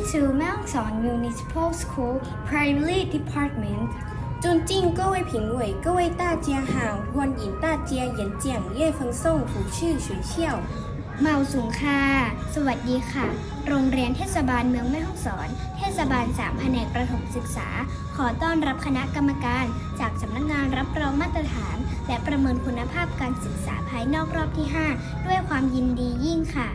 to แม่ฮ่องสอน Municipal School Primary Department 尊敬各位评委，各位大家好，欢迎大家演讲叶风颂府去学校。 เมาสูงค่ะ สวัสดีค่ะ โรงเรียนเทศบาลเมืองแม่ฮ่องสอน เทศบาล 3 แผนกประถมศึกษา ขอต้อนรับคณะกรรมการ จากสำนักงานรับรองมาตรฐาน และประเมินคุณภาพการศึกษาภายนอกรอบที่ 5 ด้วยความยินดียิ่งค่ะ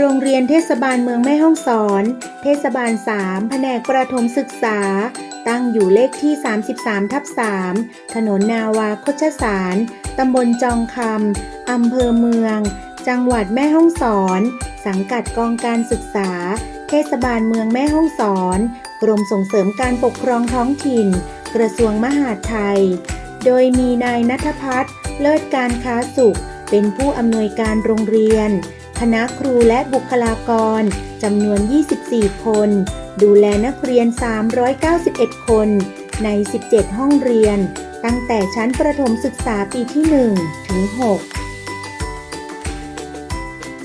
โรงเรียนเทศบาลเมืองแม่ฮ่องสอน เทศบาล 3 แผนกประถมศึกษา ตั้งอยู่เลขที่ 33 ทับ 3 ถนนนาวาคชสาร ตำบลจองคำ อำเภอเมือง จังหวัดแม่ฮ่องสอน สังกัดกองการศึกษา เทศบาลเมืองแม่ฮ่องสอน กรมส่งเสริมการปกครองท้องถิ่น กระทรวงมหาดไทย โดยมีนายนัทพัฒน์เลิศการค้าสุข เป็นผู้อำนวยการโรงเรียน คณะครูและบุคลากรจำนวน 24 คน ดูแลนักเรียน 391 คน ใน 17 ห้องเรียน ตั้งแต่ชั้นประถมศึกษาปีที่ 1 ถึง 6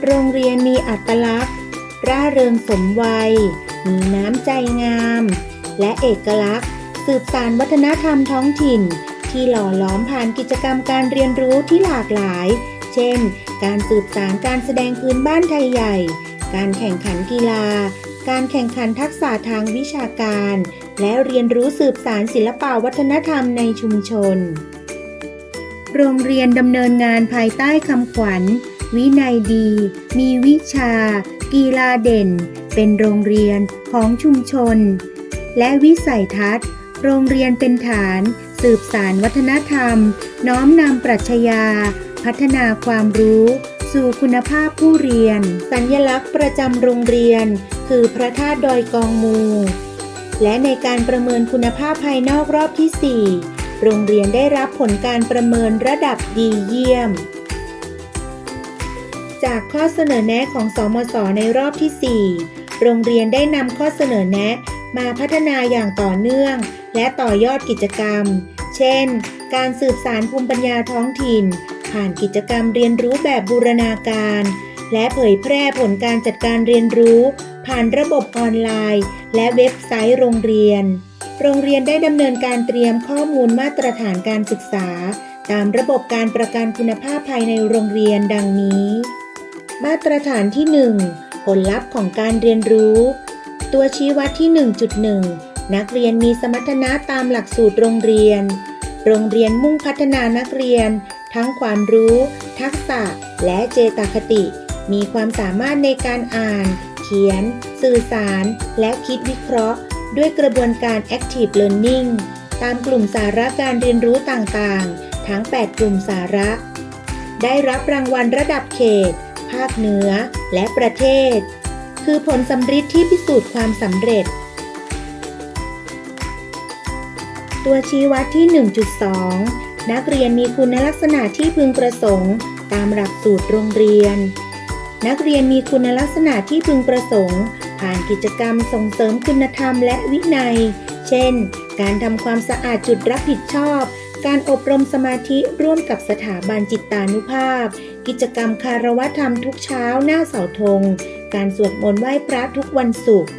โรงเรียนมีอัตลักษณ์ ร่าเริงสมวัย มีน้ำใจงาม และเอกลักษณ์ สืบสานวัฒนธรรมท้องถิ่น ที่หล่อหลอมผ่านกิจกรรมการเรียนรู้ที่หลากหลาย เช่น การสืบสารการแสดงพื้นบ้านไทยใหญ่ การแข่งขันกีฬา การแข่งขันทักษะทางวิชาการ และเรียนรู้สืบสารศิลปวัฒนธรรมในชุมชน โรงเรียนดำเนินงานภายใต้คำขวัญ วินัยดี มีวิชา กีฬาเด่น เป็นโรงเรียนของชุมชน และวิสัยทัศน์ โรงเรียนเป็นฐาน สืบสารวัฒนธรรม น้อมนำปรัชญา พัฒนาความรู้ สู่คุณภาพผู้เรียน สัญลักษณ์ประจำโรงเรียน คือพระธาตุดอยกองมู และในการประเมินคุณภาพภายนอกรอบที่ 4 โรงเรียนได้รับผลการประเมินระดับดีเยี่ยม จากข้อเสนอแนะของสมศในรอบที่ 4 โรงเรียนได้นำข้อเสนอแนะมาพัฒนาอย่างต่อเนื่อง และต่อยอดกิจกรรม เช่น การสืบสารภูมิปัญญาท้องถิ่น ผ่านกิจกรรมเรียนรู้แบบบูรณาการ และเผยแพร่ผลการจัดการเรียนรู้ ผ่านระบบออนไลน์ และเว็บไซต์โรงเรียน โรงเรียนได้ดำเนินการเตรียมข้อมูลมาตรฐานการศึกษา ตามระบบการประกันคุณภาพภายในโรงเรียนดังนี้ มาตรฐานที่ 1 ผลลัพธ์ของการเรียนรู้ ตัวชี้วัดที่ 1.1 นักเรียนมีสมรรถนะตามหลักสูตรโรงเรียนโรงเรียนมุ่งพัฒนานักเรียน ทั้งความรู้ ทักษะ และเจตคติ มีความสามารถในการอ่าน เขียน สื่อสาร และคิดวิเคราะห์ ด้วยกระบวนการ Active Learning ตามกลุ่มสาระการเรียนรู้ต่างๆ ทั้ง 8 กลุ่มสาระ ได้รับรางวัลระดับเขต ภาคเหนือ และประเทศ คือผลสำฤทธิ์ที่พิสูจน์ความสำเร็จ ตัวชี้วัดที่ 1.2 นักเรียนมีคุณลักษณะที่พึงประสงค์ ตามหลักสูตรโรงเรียน นักเรียนมีคุณลักษณะที่พึงประสงค์ ผ่านกิจกรรมส่งเสริมคุณธรรมและวินัย เช่น การทำความสะอาดจุดรับผิดชอบ การอบรมสมาธิร่วมกับสถาบันจิตตานุภาพ กิจกรรมคารวะธรรมทุกเช้าหน้าเสาธง การสวดมนต์ไหว้พระทุกวันศุกร์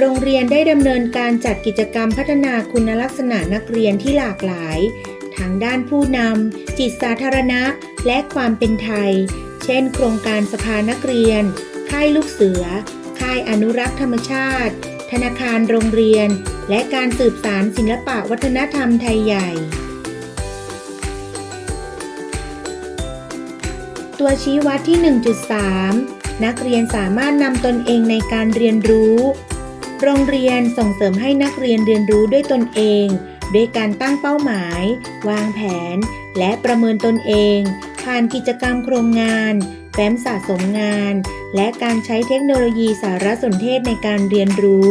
โรงเรียนได้ดำเนินการจัดกิจกรรมพัฒนาคุณลักษณะนักเรียนที่หลากหลายทั้งด้านผู้นำ จิตสาธารณะ และความเป็นไทย เช่น โครงการสภานักเรียน ค่ายลูกเสือ ค่ายอนุรักษ์ธรรมชาติ ธนาคารโรงเรียน และการสืบสารศิลปะวัฒนธรรมไทยใหญ่ ตัวชี้วัดที่ 1.3 นักเรียนสามารถนำตนเองในการเรียนรู้ โรงเรียนส่งเสริมให้นักเรียนเรียนรู้ด้วยตนเองด้วยการตั้งเป้าหมาย วางแผน และประเมินตนเอง ผ่านกิจกรรมโครงงานแฟ้มสะสมงาน และการใช้เทคโนโลยีสารสนเทศในการเรียนรู้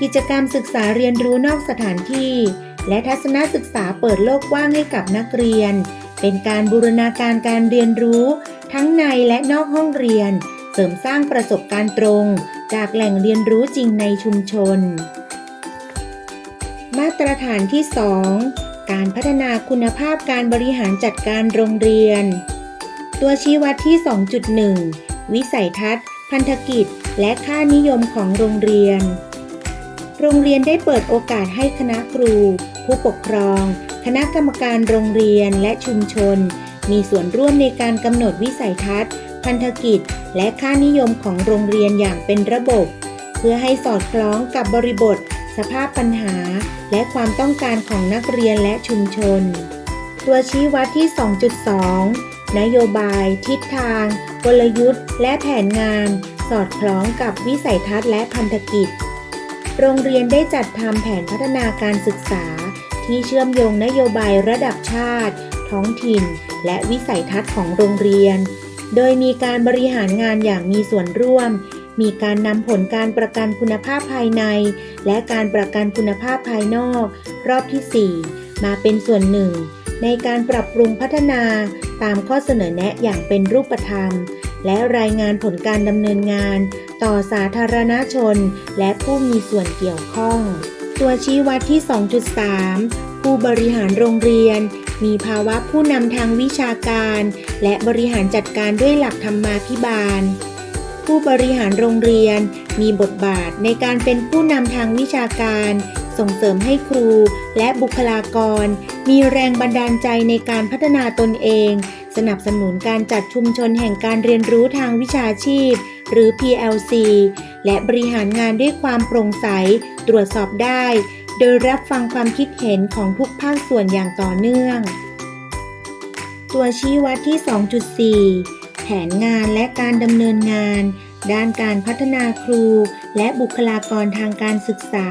กิจกรรมศึกษาเรียนรู้นอกสถานที่ และทัศนศึกษาเปิดโลกกว้างให้กับนักเรียน เป็นการบูรณาการการเรียนรู้ ทั้งในและนอกห้องเรียน เสริมสร้างประสบการณ์ตรง จากแหล่งเรียนรู้จริงในชุมชน มาตรฐานที่ 2 การพัฒนาคุณภาพการบริหารจัดการโรงเรียน ตัวชี้วัดที่ 2.1 วิสัยทัศน์ พันธกิจ และค่านิยมของโรงเรียน โรงเรียนได้เปิดโอกาสให้คณะครู ผู้ปกครอง คณะกรรมการโรงเรียนและชุมชน มีส่วนร่วมในการกำหนดวิสัยทัศน์ พันธกิจ และค่านิยมของโรงเรียนอย่างเป็นระบบ เพื่อให้สอดคล้องกับบริบท สภาพปัญหา และความต้องการของนักเรียนและชุมชน ตัวชี้วัดที่ 2.2 นโยบาย ทิศทาง กลยุทธ์ และแผนงาน สอดคล้องกับวิสัยทัศน์และพันธกิจ โรงเรียนได้จัดทำแผนพัฒนาการศึกษา ที่เชื่อมโยงนโยบายระดับชาติ ท้องถิ่น และวิสัยทัศน์ของโรงเรียน โดยมีการบริหารงานอย่างมีส่วนร่วม มีการนำผลการประกันคุณภาพภายใน และการประกันคุณภาพภายนอก รอบที่ 4 มาเป็นส่วนหนึ่ง ในการปรับปรุงพัฒนาตามข้อเสนอแนะอย่างเป็นรูปธรรม และรายงานผลการดำเนินงาน ต่อสาธารณชน และผู้มีส่วนเกี่ยวข้อง ตัวชี้วัดที่ 2.3 ผู้บริหารโรงเรียน มีภาวะผู้นำทางวิชาการ และบริหารจัดการด้วยหลักธรรมาภิบาล ผู้บริหารโรงเรียนมีบทบาทในการเป็นผู้นำทางวิชาการ ส่งเสริมให้ครูและบุคลากร มีแรงบันดาลใจในการพัฒนาตนเอง สนับสนุนการจัดชุมชนแห่งการเรียนรู้ทางวิชาชีพ หรือ PLC และบริหารงานด้วยความโปร่งใส ตรวจสอบได้ โดยรับฟังความคิดเห็นของทุกภาคส่วนอย่างต่อเนื่อง ตัวชี้วัดที่ 2.4 แผนงานและการดำเนินงาน ด้านการพัฒนาครู และบุคลากรทางการศึกษา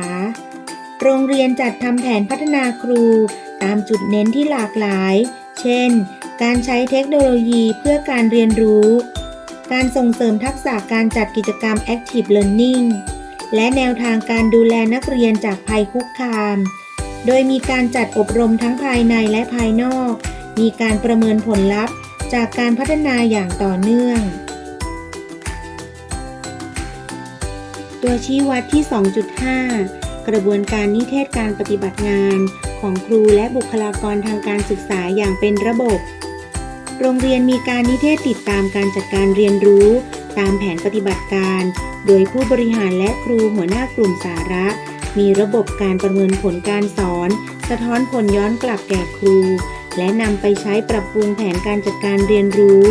โรงเรียนจัดทำแผนพัฒนาครู ตามจุดเน้นที่หลากหลาย เช่น การใช้เทคโนโลยีเพื่อการเรียนรู้ การส่งเสริมทักษะการจัดกิจกรรม Active Learning และแนวทางการดูแลนักเรียนจากภัยคุกคาม โดยมีการจัดอบรมทั้งภายในและภายนอก มีการประเมินผลลัพธ์ จากการพัฒนาอย่างต่อเนื่อง ตัวชี้วัดที่ 2.5 กระบวนการนิเทศการปฏิบัติงานของครูและบุคลากรทางการศึกษาอย่างเป็นระบบ โรงเรียนมีการนิเทศติดตามการจัดการเรียนรู้ ตามแผนปฏิบัติการ โดยผู้บริหารและครูหัวหน้ากลุ่มสาระ มีระบบการประเมินผลการสอน สะท้อนผลย้อนกลับแก่ครู และนำไปใช้ปรับปรุงแผนการจัดการเรียนรู้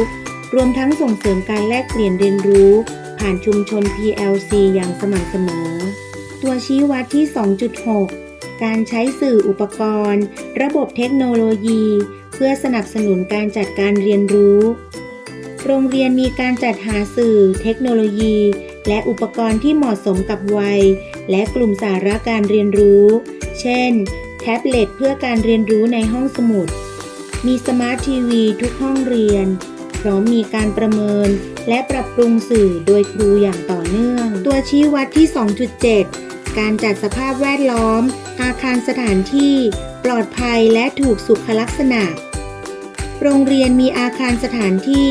รวมทั้งส่งเสริมการแลกเปลี่ยนเรียนรู้ ผ่านชุมชน PLC อย่างสม่ำเสมอ ตัวชี้วัดที่ 2.6การใช้สื่ออุปกรณ์ ระบบเทคโนโลยี เพื่อสนับสนุนการจัดการเรียนรู้ โรงเรียนมีการจัดหาสื่อเทคโนโลยี และอุปกรณ์ที่เหมาะสมกับวัย และกลุ่มสาระการเรียนรู้ เช่น แท็บเล็ตเพื่อการเรียนรู้ในห้องสมุด มีสมาร์ททีวีทุกห้องเรียน พร้อมมีการประเมิน และปรับปรุงสื่อโดยครูอย่างต่อเนื่อง ตัวชี้วัดที่ 2.7 การจัดสภาพแวดล้อม อาคารสถานที่ ปลอดภัยและถูกสุขลักษณะ โรงเรียนมีอาคารสถานที่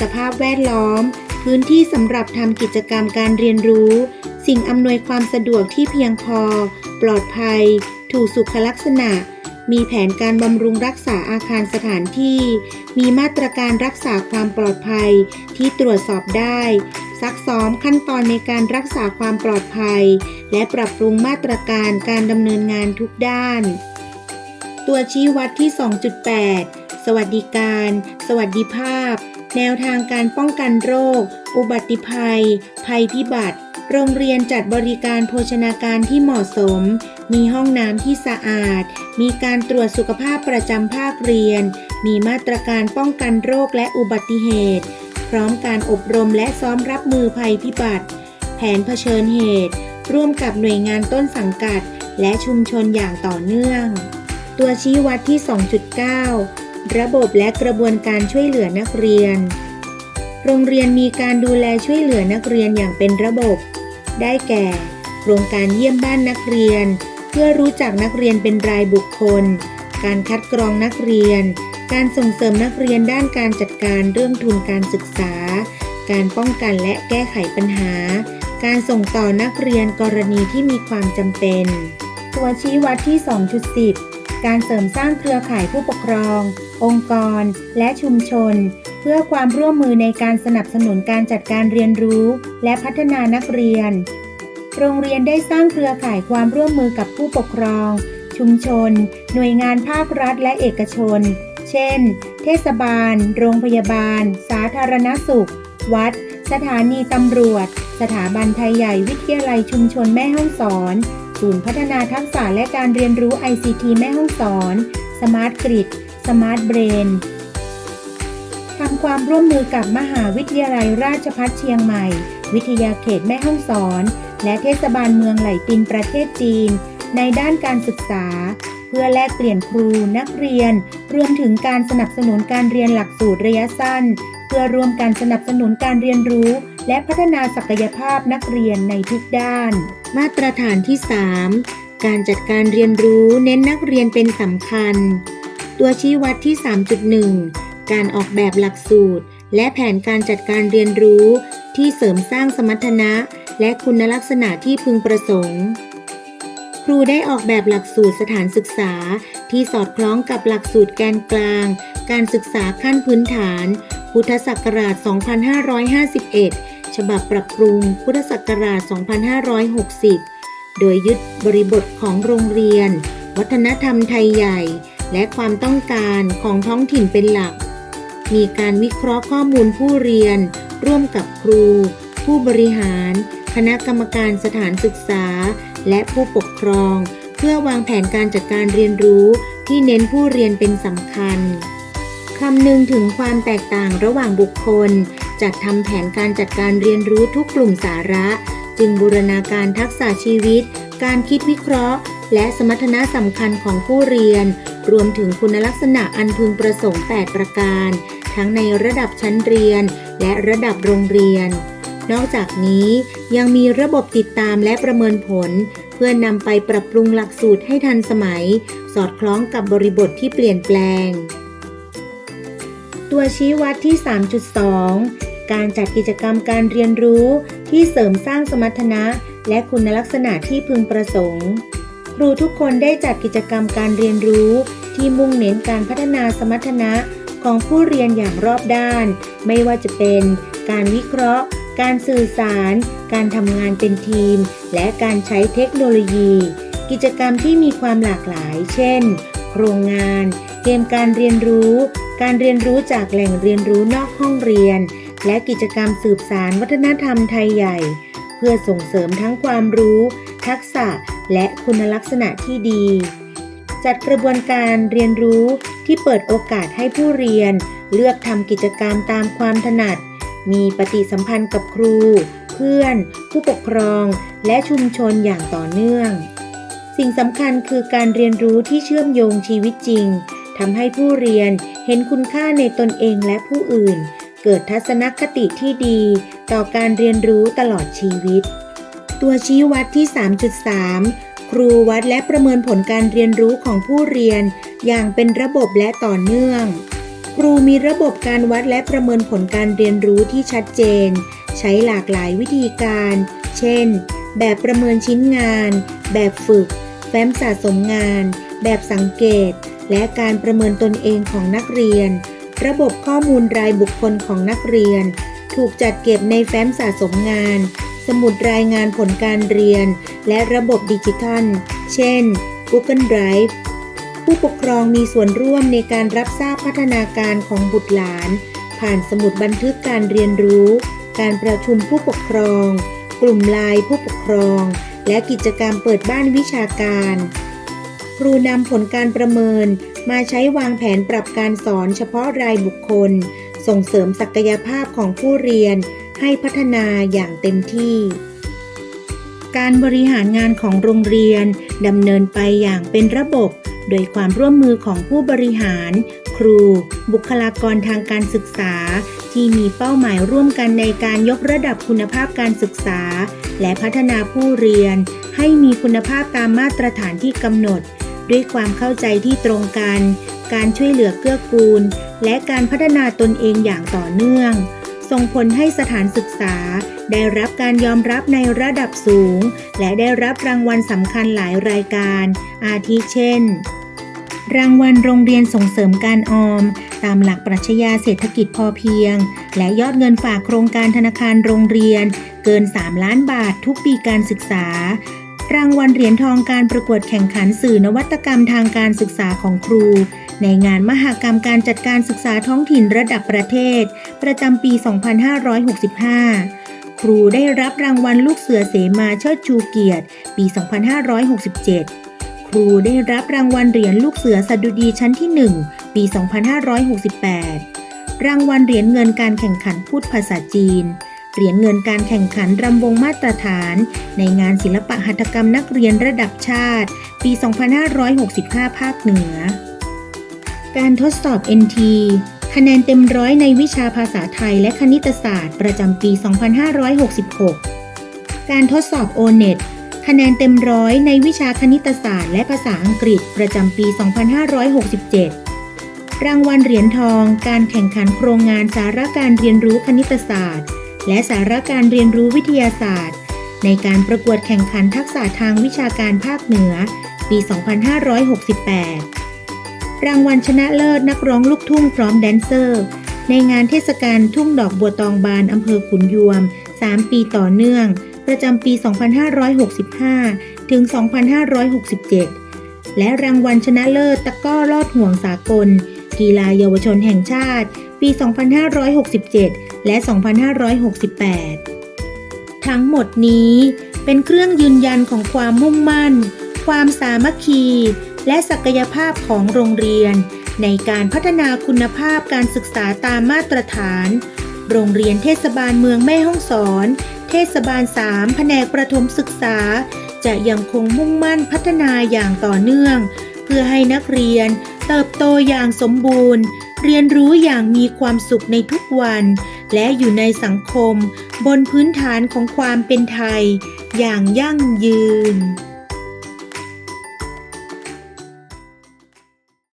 สภาพแวดล้อม พื้นที่สำหรับทำกิจกรรมการเรียนรู้ สิ่งอำนวยความสะดวกที่เพียงพอ ปลอดภัย ถูกสุขลักษณะ มีแผนการบำรุงรักษาอาคารสถานที่ มีมาตรการรักษาความปลอดภัยที่ตรวจสอบได้ ซักซ้อมขั้นตอนในการรักษาความปลอดภัย และปรับปรุงมาตรการการดำเนินงานทุกด้าน ตัวชี้วัดที่ 2.8 สวัสดิการ สวัสดิภาพ แนวทางการป้องกันโรค อุบัติภัย ภัยพิบัติ โรงเรียนจัดบริการโภชนาการที่เหมาะสม มีห้องน้ำที่สะอาด มีการตรวจสุขภาพประจำภาคเรียน มีมาตรการป้องกันโรคและอุบัติเหตุ พร้อมการอบรมและซ้อมรับมือภัยพิบัติ แผนเผชิญเหตุ ร่วมกับหน่วยงานต้นสังกัด และชุมชนอย่างต่อเนื่อง ตัวชี้วัดที่ 2.9 ระบบและกระบวนการช่วยเหลือนักเรียน โรงเรียนมีการดูแลช่วยเหลือนักเรียนอย่างเป็นระบบ ได้แก่โครงการเยี่ยมบ้านนักเรียน เพื่อรู้จักนักเรียนเป็นรายบุคคล การคัดกรองนักเรียน การส่งเสริมนักเรียนด้านการจัดการเรื่องทุนการศึกษา การป้องกันและแก้ไขปัญหา การส่งต่อนักเรียนกรณีที่มีความจำเป็น ตัวชี้วัดที่ 2.10 การเสริมสร้างเครือข่ายผู้ปกครอง องค์กร และชุมชน เพื่อความร่วมมือในการสนับสนุนการจัดการเรียนรู้ และพัฒนานักเรียน โรงเรียนได้สร้างเครือข่ายความร่วมมือกับผู้ปกครอง ชุมชน หน่วยงานภาครัฐและเอกชน เช่น เทศบาล โรงพยาบาล สาธารณสุข วัด สถานีตำรวจ สถาบันไทยใหญ่วิทยาลัยชุมชนแม่ห้องสอนศูนย์พัฒนาทักษะและการเรียนรู้ ICT แม่ห้องสอน สมาร์ทกริด สมาร์ทเบรนทำความร่วมมือกับมหาวิทยาลัยราชภัฏเชียงใหม่ วิทยาเขตแม่ฮ่องสอน และเทศบาลเมืองไหหลตินประเทศจีน ในด้านการศึกษา เพื่อแลกเปลี่ยนครูนักเรียน รวมถึงการสนับสนุนการเรียนหลักสูตรระยะสั้น เพื่อรวมการสนับสนุนการเรียนรู้ และพัฒนาศักยภาพนักเรียนในทุกด้าน มาตรฐานที่ 3 การจัดการเรียนรู้เน้นนักเรียนเป็นสำคัญ ตัวชี้วัดที่ 3.1 การออกแบบหลักสูตร และแผนการจัดการเรียนรู้ ที่เสริมสร้างสมรรถนะ และคุณลักษณะที่พึงประสงค์ ครูได้ออกแบบหลักสูตรสถานศึกษา ที่สอดคล้องกับหลักสูตรแกนกลาง การศึกษาขั้นพื้นฐาน พุทธศักราช 2551 ฉบับปรับปรุง พุทธศักราช 2560 โดยยึดบริบทของโรงเรียน วัฒนธรรมไทยใหญ่ และความต้องการของท้องถิ่นเป็นหลัก มีการวิเคราะห์ข้อมูลผู้เรียน ร่วมกับครู ผู้บริหาร คณะกรรมการสถานศึกษา และผู้ปกครอง เพื่อวางแผนการจัดการเรียนรู้ที่เน้นผู้เรียนเป็นสำคัญคำนึงถึงความแตกต่างระหว่างบุคคล จัดทำแผนการจัดการเรียนรู้ทุกกลุ่มสาระ จึงบูรณาการทักษะชีวิต การคิดวิเคราะห์ และสมรรถนะสำคัญของผู้เรียน รวมถึงคุณลักษณะอันพึงประสงค์ 8 ประการ ทั้งในระดับชั้นเรียน และระดับโรงเรียน นอกจากนี้ยังมีระบบติดตามและประเมินผล เพื่อนำไปปรับปรุงหลักสูตรให้ทันสมัย สอดคล้องกับบริบทที่เปลี่ยนแปลง ตัวชี้วัดที่ 3.2 การจัดกิจกรรมการเรียนรู้ที่เสริมสร้างสมรรถนะ และคุณลักษณะที่พึงประสงค์ ครูทุกคนได้จัดกิจกรรมการเรียนรู้ ที่มุ่งเน้นการพัฒนาสมรรถนะของผู้เรียนอย่างรอบด้าน ไม่ว่าจะเป็น การวิเคราะห์ การสื่อสาร การทำงานเป็นทีม และการใช้เทคโนโลยี กิจกรรมที่มีความหลากหลาย เช่น โครงงาน เกมการเรียนรู้ การเรียนรู้จากแหล่งเรียนรู้นอกห้องเรียน และกิจกรรมสืบสารวัฒนธรรมไทยใหญ่ เพื่อส่งเสริมทั้งความรู้ ทักษะ และคุณลักษณะที่ดี จัดกระบวนการเรียนรู้ที่เปิดโอกาสให้ผู้เรียน เลือกทำกิจกรรมตามความถนัด มีปฏิสัมพันธ์กับครู เพื่อน ผู้ปกครอง และชุมชนอย่างต่อเนื่อง สิ่งสำคัญคือการเรียนรู้ที่เชื่อมโยงชีวิตจริงทำให้ผู้เรียนเห็นคุณค่าในตนเองและผู้อื่น เกิดทัศนคติที่ดี ต่อการเรียนรู้ตลอดชีวิต ตัวชี้วัดที่ 3.3 ครูวัดและประเมินผลการเรียนรู้ของผู้เรียน อย่างเป็นระบบและต่อเนื่อง ครูมีระบบการวัดและประเมินผลการเรียนรู้ที่ชัดเจน ใช้หลากหลายวิธีการ เช่น แบบประเมินชิ้นงาน แบบฝึก แฟ้มสะสมงาน แบบสังเกต และการประเมินตนเองของนักเรียน ระบบข้อมูลรายบุคคลของนักเรียน ถูกจัดเก็บในแฟ้มสะสมงาน สมุดรายงานผลการเรียน และระบบดิจิทัล เช่น Google Drive ผู้ปกครองมีส่วนร่วมในการรับทราบพัฒนาการของบุตรหลาน ผ่านสมุดบันทึกการเรียนรู้ การประชุมผู้ปกครอง กลุ่มไลน์ผู้ปกครอง และกิจกรรมเปิดบ้านวิชาการ ครูนำผลการประเมิน มาใช้วางแผนปรับการสอนเฉพาะรายบุคคล ส่งเสริมศักยภาพของผู้เรียน ให้พัฒนาอย่างเต็มที่ การบริหารงานของโรงเรียนดำเนินไปอย่างเป็นระบบ โดยความร่วมมือของผู้บริหาร ครู บุคลากรทางการศึกษา ที่มีเป้าหมายร่วมกันในการยกระดับคุณภาพการศึกษา และพัฒนาผู้เรียน ให้มีคุณภาพตามมาตรฐานที่กำหนด ด้วยความเข้าใจที่ตรงกัน การช่วยเหลือเกื้อกูล และการพัฒนาตนเองอย่างต่อเนื่อง ส่งผลให้สถานศึกษา ได้รับการยอมรับในระดับสูง และได้รับรางวัลสำคัญหลายรายการ อาทิเช่น รางวัลโรงเรียนส่งเสริมการออม ตามหลักปรัชญาเศรษฐกิจพอเพียง และยอดเงินฝากโครงการธนาคารโรงเรียน เกิน 3 ล้านบาททุกปีการศึกษารางวัลเหรียญทองการประกวดแข่งขันสื่อนวัตกรรมทางการศึกษาของครู ในงานมหกรรมการจัดการศึกษาท้องถิ่นระดับประเทศ ประจำปี 2565 ครูได้รับรางวัลลูกเสือเสมาเชิดชูเกียรติ ปี 2567 ครูได้รับรางวัลเหรียญลูกเสือสดุดีชั้นที่ 1 ปี 2568 รางวัลเหรียญเงินการแข่งขันพูดภาษาจีนเหรียญเงินการแข่งขันรำวงมาตรฐาน ในงานศิลปะหัตถกรรมนักเรียนระดับชาติ ปี 2565 ภาคเหนือ การทดสอบ NT คะแนนเต็มร้อยในวิชาภาษาไทยและคณิตศาสตร์ ประจำปี 2566 การทดสอบ O-NET คะแนนเต็มร้อยในวิชาคณิตศาสตร์และภาษาอังกฤษประจำปี 2567 รางวัลเหรียญทอง การแข่งขันโครงงานสาระการเรียนรู้คณิตศาสตร์ และสาระการเรียนรู้วิทยาศาสตร์ ในการประกวดแข่งขันทักษะทางวิชาการภาคเหนือ ปี 2568 รางวัลชนะเลิศนักร้องลูกทุ่งพร้อมแดนเซอร์ ในงานเทศกาลทุ่งดอกบัวตองบานอำเภอขุนยวม 3 ปีต่อเนื่อง ประจำปี 2565 ถึง 2567 และรางวัลชนะเลิศตะก้อลอดห่วงสากล กีฬาเยาวชนแห่งชาติ ปี 2567 และ 2568 ทั้งหมดนี้เป็นเครื่องยืนยันของความมุ่งมั่น ความสามัคคี และศักยภาพของโรงเรียน ในการพัฒนาคุณภาพการศึกษาตามมาตรฐาน โรงเรียนเทศบาลเมืองแม่ฮ่องสอน เทศบาล 3 แผนกประถมศึกษา จะยังคงมุ่งมั่นพัฒนาอย่างต่อเนื่อง เพื่อให้นักเรียน เติบโตอย่างสมบูรณ์ เรียนรู้อย่างมีความสุขในทุกวัน และอยู่ในสังคม บนพื้นฐานของความเป็นไทย อย่างยั่งยืน